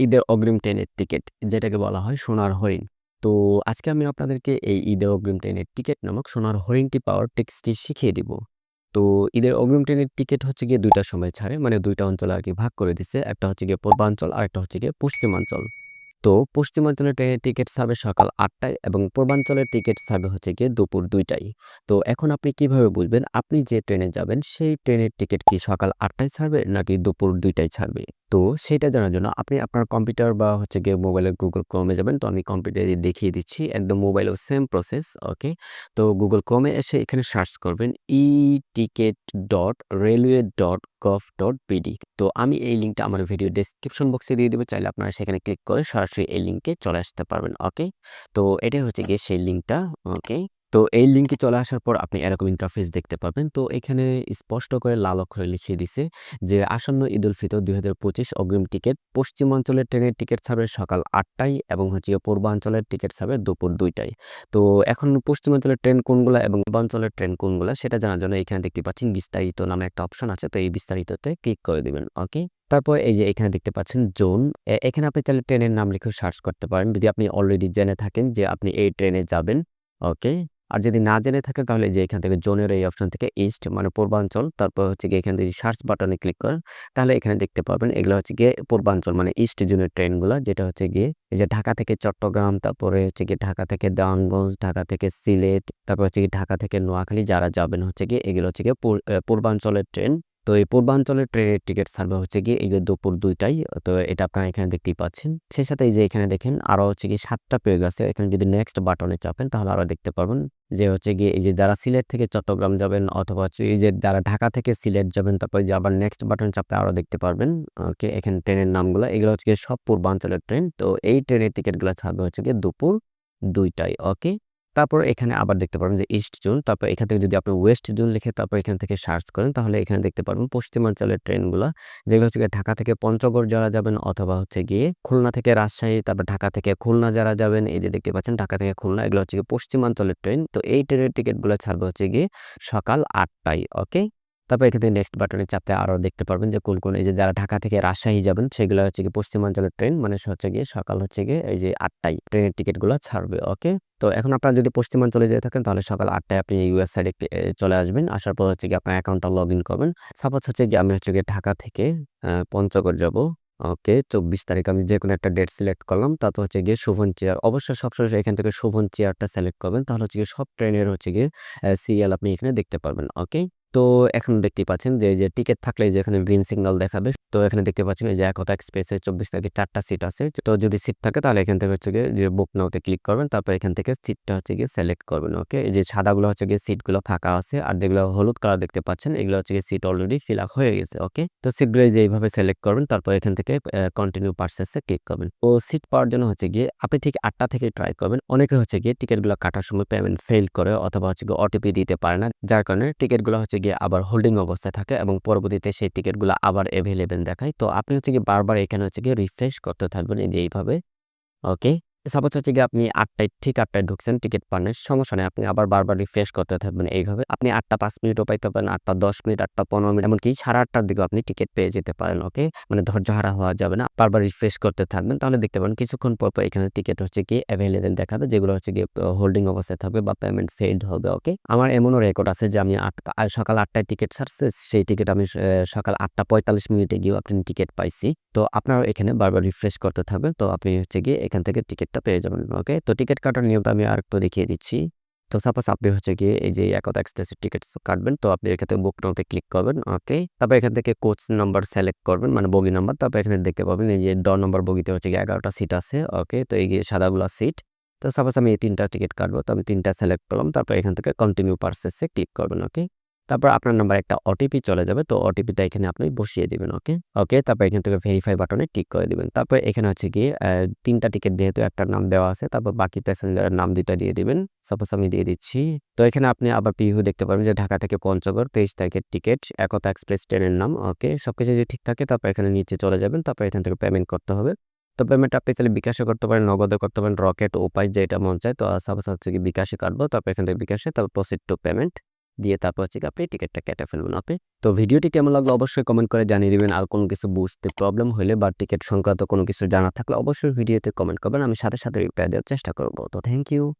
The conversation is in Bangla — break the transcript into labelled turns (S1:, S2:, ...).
S1: ঈদের অগ্রিম ট্রেনের টিকিট, যেটাকে বলা হয় সোনার হরিণ। তো আজকে আমি আপনাদেরকে এই ঈদের অগ্রিম ট্রেনের টিকিট নামক সোনার হরিণটি পাওয়ার ট্রিক্সটি শিখিয়ে দিব। তো ঈদের অগ্রিম ট্রেনের টিকিট হচ্ছে গিয়ে দুইটা সময় ছাড়ে। মানে ২ টা আর কি ভাগ করে দিছে। একটা হচ্ছে গিয়ে পূর্বাঞ্চল আর একটা হচ্ছে গিয়ে পশ্চিমাঞ্চল। তো পশ্চিমাঞ্চলের ট্রেনের টিকিট ছাড়বে সকাল আটটায় এবং পূর্বাঞ্চলের টিকিট ছাড়বে হচ্ছে গিয়ে দুপুর ২ টায়। তো এখন আপনি কীভাবে বুঝবেন, আপনি যে ট্রেনে যাবেন, সেই ট্রেনের টিকিট কি সকাল আটটায় ছাড়বে নাকি দুপুর ২ টায় ছাড়বে? তো সেটা জানার জন্য আপনি আপনার কম্পিউটার বা হচ্ছে গিয়ে মোবাইলে গুগল এ যাবেন। তো আমি কম্পিউটারে দেখিয়ে দিচ্ছি। একদম মোবাইলেও সেম প্রসেস, ওকে? তো গুগল এ এসে এখানে সার্চ করবেন eticket.railway.gov.bd তো আমি এই লিঙ্কটা আমার ভিডিও ডেসক্রিপশন বক্সে দিয়ে দেব। চাইলে আপনারা সেখানে ক্লিক করে সরাসরি এই লিঙ্কে চলে আসতে পারবেন, ওকে? তো এটাই হচ্ছে গিয়ে সেই লিঙ্কটা, ওকে? তো এই লিঙ্কে চলে আসার পর আপনি এরকম ইন্টারফেস দেখতে পাবেন। তো এখানে স্পষ্ট করে লাল অক্ষরে লিখিয়ে দিছে যে আসন্ন ঈদুল ফিতর ২০২৫ অগ্রিম টিকিট পশ্চিমাঞ্চলের ট্রেনের টিকিট ছাড়বে সকাল আটটায় এবং হচ্ছে পূর্বাঞ্চলের টিকিট ছাড়বে দুপুর ২ টায়। তো এখন পশ্চিমাঞ্চলের ট্রেন কোনগুলা এবং পূর্বাঞ্চলের ট্রেন কোনগুলা সেটা জানার জন্য এখানে দেখতে পাচ্ছেন বিস্তারিত নামে একটা অপশন আছে। তো এই বিস্তারিততে ক্লিক করে দিবেন, ওকে? তারপর এই যে এখানে দেখতে পাচ্ছেন জোন। এখানে আপনি চাইলে ট্রেনের নাম লিখেও সার্চ করতে পারেন। যদি আপনি অলরেডি জেনে থাকেন যে আপনি এই ট্রেনে যাবেন, ওকে? আর যদি না জেনে থাকে তাহলে যে এখান থেকে জোনের এই অপশন থেকে ইস্ট মানে পূর্বাঞ্চল, তারপর হচ্ছে গিয়ে এখান থেকে সার্চ বাটনে ক্লিক করেন। তাহলে এখানে দেখতে পারবেন এগুলো হচ্ছে গিয়ে পূর্বাঞ্চল মানে ইস্ট জোনের ট্রেনগুলো, যেটা হচ্ছে গিয়ে এই যে ঢাকা থেকে চট্টগ্রাম, তারপরে হচ্ছে গিয়ে ঢাকা থেকে দেওয়ানগঞ্জ ঢাকা থেকে সিলেট, তারপর হচ্ছে গিয়ে ঢাকা থেকে নোয়াখালী, যারা যাবেন হচ্ছে গিয়ে এগুলো হচ্ছে গিয়ে পূর্বাঞ্চলের ট্রেন। তো এই পূর্বাঞ্চলের ট্রেনের টিকিট ছাড়বে হচ্ছে গিয়ে এই যে দুপুর দুইটাই তো এটা আপনারা এখানে দেখতেই পাচ্ছেন। সেই সাথে এই যে এখানে দেখেন আরও হচ্ছে গিয়ে সাতটা পেজ আছে এখানে যদি নেক্সট বাটনে চাপেন তাহলে আরও দেখতে পারবেন যে হচ্ছে গিয়ে এই যে যারা সিলেট থেকে চট্টগ্রাম যাবেন অথবা হচ্ছে এই যে যারা ঢাকা থেকে সিলেট যাবেন, তারপর যে আবার নেক্সট বাটন চাপে আরও দেখতে পারবেন। ওকে, এখানে ট্রেনের নামগুলো, এগুলো হচ্ছে গিয়ে সব পূর্বাঞ্চলের ট্রেন তো এই ট্রেনের টিকিটগুলো ছাড়বে হচ্ছে গিয়ে দুপুর দুইটায়, ওকে? তারপর এখানে আবার দেখতে পারবেন যে ইস্ট জোন তারপর এখান থেকে যদি আপনি ওয়েস্ট জোন লিখে তারপর এখান থেকে সার্চ করেন, তাহলে এখানে দেখতে পারবেন পশ্চিমাঞ্চলের ট্রেনগুলো, যেগুলো হচ্ছে ঢাকা থেকে পঞ্চগড় যারা যাবেন অথবা হচ্ছে গিয়ে খুলনা থেকে রাজশাহী, তারপর ঢাকা থেকে খুলনা যারা যাবেন, এই যে দেখতে পাচ্ছেন ঢাকা থেকে খুলনা, এগুলো হচ্ছে গিয়ে পশ্চিমাঞ্চলের ট্রেন। তো এই ট্রেনের টিকিটগুলো ছাড়বে হচ্ছে গিয়ে সকাল আটটায় ওকে তারপর এখানে নেক্সট বাটনে চাপে আরও দেখতে পারবেন যে কোন কোন এই যে যারা ঢাকা থেকে রাজশাহী যাবেন, সেগুলো হচ্ছে গিয়ে পশ্চিমাঞ্চলের ট্রেন মানে হচ্ছে গিয়ে সকাল হচ্ছে গিয়ে এই যে আটটায় ট্রেনের টিকিটগুলো ছাড়বে ওকে তো এখন আপনারা যদি পশ্চিমাঞ্চলে যেয়ে থাকেন, তাহলে সকাল আটটায় আপনি এই সাইডে চলে আসবেন, আসার পর হচ্ছে গিয়ে আপনার অ্যাকাউন্টটা লগ ইন করবেন। সাপোজ হচ্ছে গিয়ে আমি হচ্ছে গিয়ে ঢাকা থেকে পঞ্চগড় যাব ওকে চব্বিশ তারিখ আমি যে কোনো একটা ডেট সিলেক্ট করলাম, তাতে হচ্ছে গিয়ে শোভন চেয়ার, অবশ্যই সবসময় এখান থেকে শোভন চেয়ারটা সিলেক্ট করবেন, তাহলে হচ্ছে গিয়ে সব ট্রেনের হচ্ছে গিয়ে সিরিয়াল আপনি এখানে দেখতে পারবেন ওকে তো এখন দেখতে পাচ্ছেন যে যে টিকিট থাকলে যে এখানে গ্রিন সিগন্যাল দেখাবে, তো এখানে দেখতে পাচ্ছেন যে একতা এক্সপ্রেসে চব্বিশ তারিখে চারটা সিট আছে। তো যদি সিট থাকে তাহলে এখান থেকে হচ্ছে গিয়ে, যে বুক নাওতে ক্লিক করবেন, তারপর এখান থেকে সিটটা হচ্ছে গিয়ে সিলেক্ট করবেন ওকে এই যে সাদাগুলো হচ্ছে গিয়ে সিটগুলো ফাঁকা আছে, আর যেগুলো হলুদ কালার দেখতে পাচ্ছেন, এগুলো হচ্ছে গিয়ে সিট অলরেডি ফিল আপ হয়ে গেছে ওকে তো সিটগুলো এইভাবে সিলেক্ট করবেন, তারপর এখান থেকে কন্টিনিউ পার্সেসে ক্লিক করবেন। তো সিট পাওয়ার জন্য হচ্ছে গিয়ে আপনি ঠিক আটটা থেকে ট্রাই করবেন। অনেকে হচ্ছে গিয়ে টিকিটগুলো কাটার সময় পেমেন্ট ফেল করে, অথবা হচ্ছে গিয়ে ওটিপি দিতে পারে না, যার কারণে টিকিটগুলো হচ্ছে গিয়ে আবার হোল্ডিং অবস্থায় থাকে এবং পরবর্তীতে সেই টিকিটগুলো আবার অ্যাভেলেবেল দেখায়। তো আপনি হচ্ছে গিয়ে বারবার এখানে হচ্ছে গিয়ে রিফ্রেশ করতে থাকবেন এই যে এইভাবে। ওকে সাপোজ হচ্ছে গিয়ে আপনি আটটায়, ঠিক আটটায় ঢুকছেন, টিকিট পানের সমস্যা নেই আপনি আবার বারবার রিফ্রেশ করতে থাকবেন এইভাবে। আপনি আটটা পাঁচ মিনিটও পাইতে পারেন, আটটা দশ মিনিট, আটটা পনেরো মিনিট, এমনকি সাড়ে আটটার দিকেও আপনি টিকিট পেয়ে যেতে পারেন, ওকে? মানে ধৈর্য হারা হওয়া যাবে না, বারবার রিফ্রেশ করতে থাকবেন, তাহলে দেখতে পারেন কিছুক্ষণ পর পর এখানে টিকিট হচ্ছে কি অ্যাভেলেবেল দেখাবে, যেগুলো হচ্ছে গিয়ে হোল্ডিং অবস্থায় থাকবে বা পেমেন্ট ফেইল্ড হবে, ওকে? আমার এমনও রেকর্ড আছে যে আমি আটটা সকাল আটটায় টিকিট ছাড়ছে, সেই টিকিট আমি সকাল আটটা পঁয়তাল্লিশ মিনিটে গিয়েও আপনি টিকিট পাইছি। তো আপনারা এখানে বারবার রিফ্রেশ করতে থাকবেন, তো আপনি হচ্ছে গিয়ে এখান থেকে টিকিটটা পেয়ে যাবেন ওকে তো টিকিট কাটার নিয়মটা আমি আর একটু দেখিয়ে দিচ্ছি। তো সাপোজ আপনি হচ্ছে গিয়ে এই যে একতা এক্সপ্রেসের টিকিট কাটবেন, তো আপনি এখান থেকে বুক নাওতে ক্লিক করবেন ওকে তারপর এখান থেকে কোচ নাম্বার সিলেক্ট করবেন মানে বগি নাম্বার তারপর এখানে দেখতে পাবেন এই যে দ নম্বর বগিতে হচ্ছে গিয়ে এগারোটা সিট আছে ওকে তো এই গিয়ে সাদাগুলো সিট তো সাপোজ আমি এই তিনটা টিকিট কাটবো, তো আমি তিনটা সিলেক্ট করলাম, তারপর এখান থেকে কন্টিনিউ পার্সেসে ক্লিক করবেন ওকে তারপর আপনার নাম্বার একটা ওটিপি চলে যাবে, তো ওটিপিটা এখানে আপনি বসিয়ে দিবেন ওকে ওকে তারপর এখান থেকে ভেরিফাই বাটনে ক্লিক করে দিবেন। তারপর এখানে হচ্ছে গিয়ে তিনটা টিকিট যেহেতু একটা নাম দেওয়া আছে, তারপর বাকি প্যাসেঞ্জারের নাম দুইটা দিয়ে দিবেন। সাপোজ আমি দিয়ে দিচ্ছি, তো এখানে আপনি আবার পিহু দেখতে পারবেন যে ঢাকা থেকে পঞ্চগড়, তেইশ তারিখের টিকিট একতা এক্সপ্রেস ট্রেনের নাম ওকে সব কিছু যদি ঠিক থাকে, তারপর এখানে নিচে চলে যাবেন, তারপর এখান থেকে পেমেন্ট করতে হবে। তো পেমেন্ট আপনি তাহলে বিকাশে করতে পারেন নগদে করতে পারেন রকেট উপায় যেটা মন চায়, তো সাপোজ হচ্ছে কি বিকাশে কাটবো, তারপর এখান থেকে বিকাশে, তারপর প্রসিড টু পেমেন্ট দিয়ে তারপর হচ্ছে আপনি টিকিটটা কেটে ফেলবেন। আপনি, তো ভিডিওটি কেমন লাগল অবশ্যই কমেন্ট করে জানিয়ে দেবেন। আর কোনো কিছু বুঝতে প্রবলেম হলে বা টিকিট সংক্রান্ত কোনো কিছু জানা থাকলে অবশ্যই ভিডিওতে কমেন্ট করবেন। আমি সাথে সাথে রিপ্লাই দেওয়ার চেষ্টা করব। তো থ্যাংক ইউ